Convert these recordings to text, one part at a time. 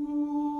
Música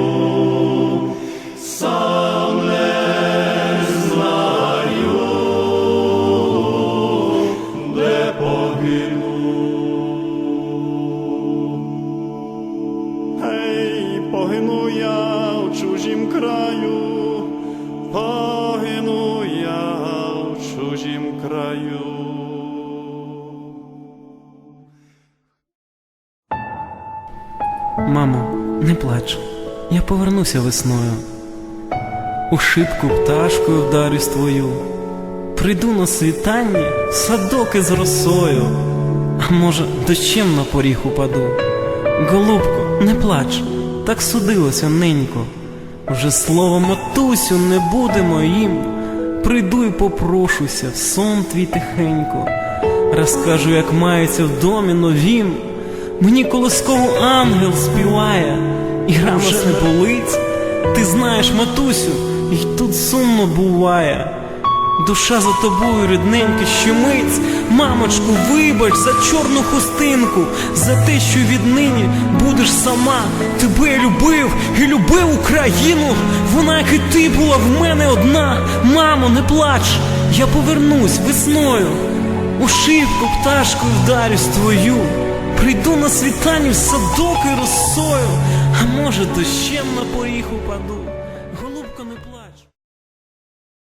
краю, погину я в чужім краю. Мамо, не плач, я повернуся весною. У шибку пташкою вдарюсь твою. Прийду на світанні в садок із росою, а може, дощем на поріг упаду. Голубко, не плач, так судилося ненько. Вже слово матусю не буде моїм. Прийду і попрошуся, в сон твій тихенько. Розкажу, як мається в домі новім. Мені колисково ангел співає, і ж не болить. Ти знаєш, матусю, і тут сумно буває. Душа за тобою, рідненька, щемиць. Мамочку, вибач за чорну хустинку, за те, що віднині будеш сама. Я любив і любив Україну. Вона, як і ти, була в мене одна. Мамо, не плач, я повернусь весною. У шибку пташкою вдарюсь твою. Прийду на світанні в садок і росою, а може дощем на поріг упаду.